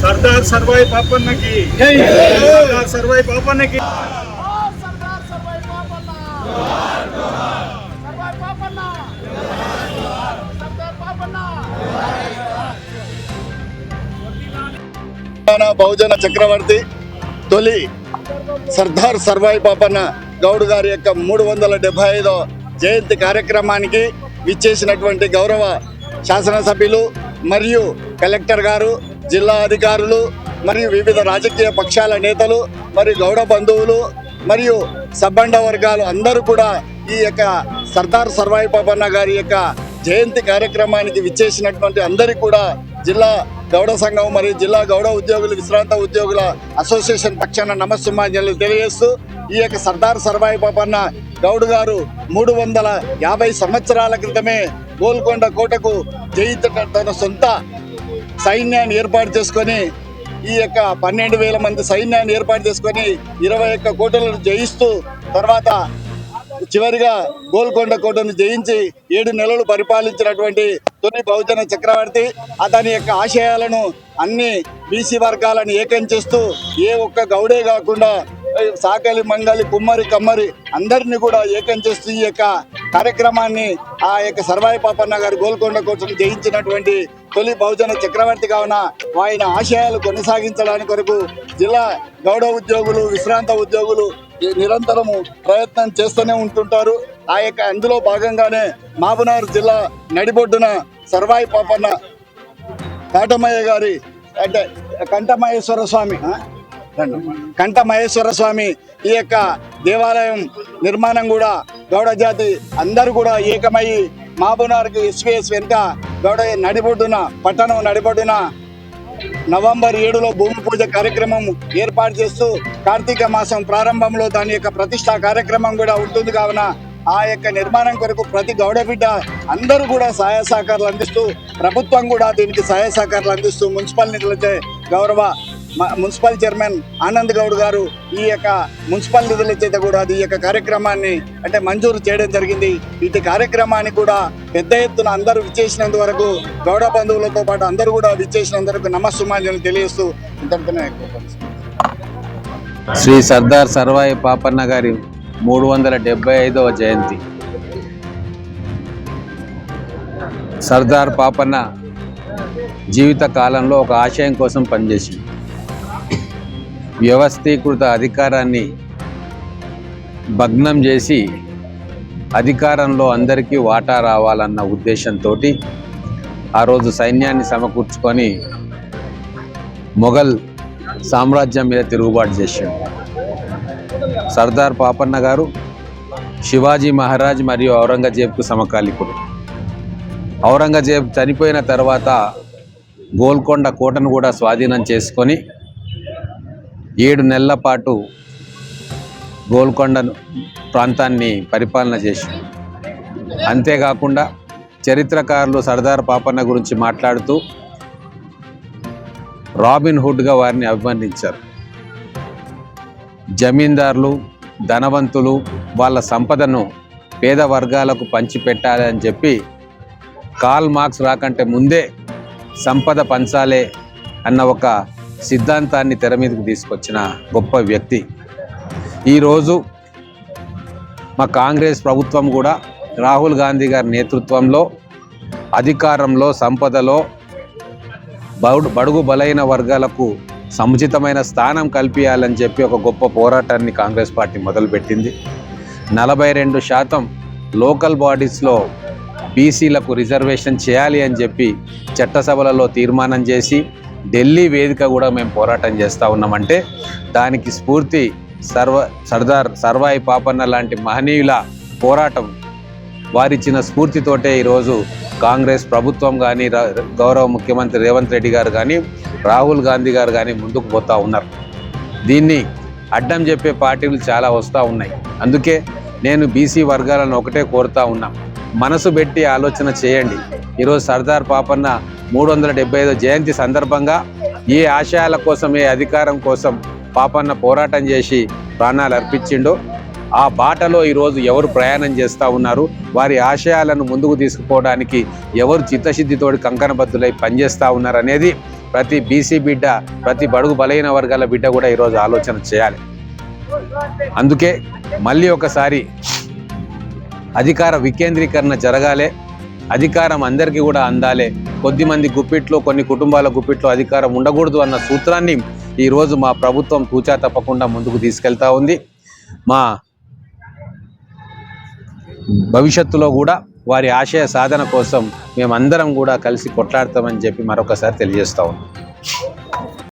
సర్దార్ సర్వాయి పాపన్నకి సర్దార్ సర్వాయి పాపన్నకి బహుజన చక్రవర్తి తొలి సర్దార్ సర్వాయి పాపన్న గౌడ్ గారి యొక్క మూడు వందల డెబ్బై ఐదో జయంతి కార్యక్రమానికి విచ్చేసినటువంటి గౌరవ శాసనసభ్యులు మరియు కలెక్టర్ గారు జిల్లా అధికారులు మరియు వివిధ రాజకీయ పక్షాల నేతలు మరియు గౌడ బంధువులు మరియు సబ్బండ వర్గాలు అందరూ కూడా ఈ యొక్క సర్దార్ సర్వాయి పాపన్న గారి యొక్క జయంతి కార్యక్రమానికి విచ్చేసినటువంటి అందరికీ కూడా జిల్లా గౌడ సంఘం మరియు జిల్లా గౌడ ఉద్యోగులు విశ్రాంత ఉద్యోగుల అసోసియేషన్ పక్షాన నమస్సుమాన్యాలు తెలియజేస్తూ ఈ యొక్క సర్దార్ సర్వాయి పాపన్న గౌడ్ గారు మూడు వందల యాభై సంవత్సరాల క్రితమే గోల్కొండ కోటకు జయించట తన సొంత సైన్యాన్ని ఏర్పాటు చేసుకొని ఈ యొక్క పన్నెండు వేల మంది సైన్యాన్ని ఏర్పాటు చేసుకొని ఇరవై ఒక్క కోటలను జయిస్తూ తర్వాత చివరిగా గోల్కొండ కోటను జయించి ఏడు నెలలు పరిపాలించినటువంటి తొలి బహుజన చక్రవర్తి అతని యొక్క ఆశయాలను అన్ని బీసీ వర్గాలను ఏకం చేస్తూ ఏ ఒక్క గౌడే కాకుండా సాకలి మంగలి కుమ్మరి కమ్మరి అందరినీ కూడా ఏకం చేస్తూ ఈ యొక్క కార్యక్రమాన్ని ఆ యొక్క సర్వాయి పాపన్న గారు గోల్కొండ కోటను జయించినటువంటి తొలి బహుజన చక్రవర్తి కావున ఆయన ఆశయాలు కొనసాగించడానికి కొరకు జిల్లా గౌడ ఉద్యోగులు విశ్రాంత ఉద్యోగులు నిరంతరము ప్రయత్నం చేస్తూనే ఉంటుంటారు. ఆ యొక్క అందులో భాగంగానే మాబునార్ జిల్లా నడిబొడ్డున సర్వాయి పాపన్న కాటమయ్య గారి అంటే కంఠమహేశ్వర స్వామి కంఠమహేశ్వర స్వామి ఈ యొక్క దేవాలయం నిర్మాణం కూడా గౌడ జాతి అందరూ కూడా ఏకమై మాబునార్కి ఎస్విఎస్ వెనుక గౌడ నడిబొడ్డున పట్టణం నడిబొడ్డున నవంబర్ ఏడులో భూమి పూజ కార్యక్రమం ఏర్పాటు చేస్తూ కార్తీక మాసం ప్రారంభంలో దాని యొక్క ప్రతిష్టా కార్యక్రమం కూడా ఉంటుంది. కావున ఆ యొక్క నిర్మాణం కొరకు ప్రతి గౌడబిడ్డ అందరూ కూడా సహాయ సహకారాలు అందిస్తూ ప్రభుత్వం కూడా దీనికి సహాయ సహకారాలు అందిస్తూ మున్సిపల్ నిధులచే గౌరవ మున్సిపల్ చైర్మన్ ఆనంద్ గౌడ్ గారు ఈ యొక్క మున్సిపల్ నిధుల చేత కూడా ఈ యొక్క కార్యక్రమాన్ని అంటే మంజూరు చేయడం జరిగింది. ఇటు కార్యక్రమాన్ని కూడా పెద్ద ఎత్తున అందరూ విచ్చేసినందు వరకు గౌడ బంధువులతో పాటు అందరూ కూడా విచ్చేసినందుకు నమస్సుమాన్యాలు తెలియజేస్తూ ఇంతటితోనే శ్రీ సర్దార్ సర్వాయి పాపన్న గారి మూడు వందల డెబ్బై ఐదవ జయంతి. సర్దార్ పాపన్న జీవిత కాలంలో ఒక ఆశయం కోసం పనిచేసింది. వ్యవస్థీకృత అధికారాన్ని భగ్నం చేసి అధికారంలో అందరికీ వాటా రావాలన్న ఉద్దేశంతో ఆ రోజు సైన్యాన్ని సమకూర్చుకొని మొఘల్ సామ్రాజ్యం మీద తిరుగుబాటు చేసిండు. సర్దార్ పాపన్న గారు శివాజీ మహారాజ్ మరియు ఔరంగజేబ్కు సమకాలికుడు. ఔరంగజేబ్ చనిపోయిన తర్వాత గోల్కొండ కోటను కూడా స్వాధీనం చేసుకొని ఏడు నెలల పాటు గోల్కొండ ప్రాంతాన్ని పరిపాలన చేసి అంతేకాకుండా చరిత్రకారులు సర్దార్ పాపన్న గురించి మాట్లాడుతూ రాబిన్ హుడ్గా వారిని అభివర్ణించారు. జమీందారులు ధనవంతులు వాళ్ళ సంపదను పేద వర్గాలకు పంచిపెట్టాలి అని చెప్పి కాల్ మార్క్స్ రాకంటే ముందే సంపద పంచాలే అన్న ఒక సిద్ధాంతాన్ని తెర మీదకి తీసుకొచ్చిన గొప్ప వ్యక్తి. ఈరోజు మా కాంగ్రెస్ ప్రభుత్వం కూడా రాహుల్ గాంధీ గారి నేతృత్వంలో అధికారంలో సంపదలో బడు బడుగు బలైన వర్గాలకు సముచితమైన స్థానం కల్పించాలని చెప్పి ఒక గొప్ప పోరాటాన్ని కాంగ్రెస్ పార్టీ మొదలుపెట్టింది. నలభై రెండు శాతం లోకల్ బాడీస్లో బీసీలకు రిజర్వేషన్ చేయాలి అని చెప్పి చట్టసభలలో తీర్మానం చేసి ఢిల్లీ వేదిక కూడా మేము పోరాటం చేస్తూ ఉన్నామంటే దానికి స్ఫూర్తి సర్వ సర్దార్ సర్వాయి పాపన్న లాంటి మహనీయుల పోరాటం వారిచ్చిన స్ఫూర్తితోటే ఈరోజు కాంగ్రెస్ ప్రభుత్వం కానీ గౌరవ ముఖ్యమంత్రి రేవంత్ రెడ్డి గారు కానీ రాహుల్ గాంధీ గారు కానీ ముందుకు పోతూ ఉన్నారు. దీన్ని అడ్డం చెప్పే పార్టీలు చాలా వస్తూ ఉన్నాయి. అందుకే నేను బీసీ వర్గాలను ఒకటే కోరుతా ఉన్నా. మనసు పెట్టి ఆలోచన చేయండి. ఈరోజు సర్దార్ పాపన్న మూడు వందల డెబ్బై ఐదో జయంతి సందర్భంగా ఏ ఆశయాల కోసం ఏ అధికారం కోసం పాపన్న పోరాటం చేసి ప్రాణాలు అర్పించిండో. ఆ బాటలో ఈరోజు ఎవరు ప్రయాణం చేస్తూ ఉన్నారు? వారి ఆశయాలను ముందుకు తీసుకుపోవడానికి ఎవరు చిత్తశుద్ధితోటి కంకణబద్ధులై పనిచేస్తూ ఉన్నారు అనేది ప్రతి బీసీ బిడ్డ ప్రతి బడుగు బలైన వర్గాల బిడ్డ కూడా ఈరోజు ఆలోచన చేయాలి. అందుకే మళ్ళీ ఒకసారి అధికార వికేంద్రీకరణ జరగాలి. అధికారం అందరికీ కూడా అందాలే. కొద్దిమంది గుప్పిట్లో కొన్ని కుటుంబాల గుప్పిట్లో అధికారం ఉండకూడదు అన్న సూత్రాన్ని ఈరోజు మా ప్రభుత్వం తూచా తప్పకుండా ముందుకు తీసుకెళ్తా ఉంది. మా భవిష్యత్తులో కూడా వారి ఆశయ సాధన కోసం మేమందరం కూడా కలిసి కొట్లాడతామని చెప్పి మరొకసారి తెలియజేస్తా ఉన్నాం.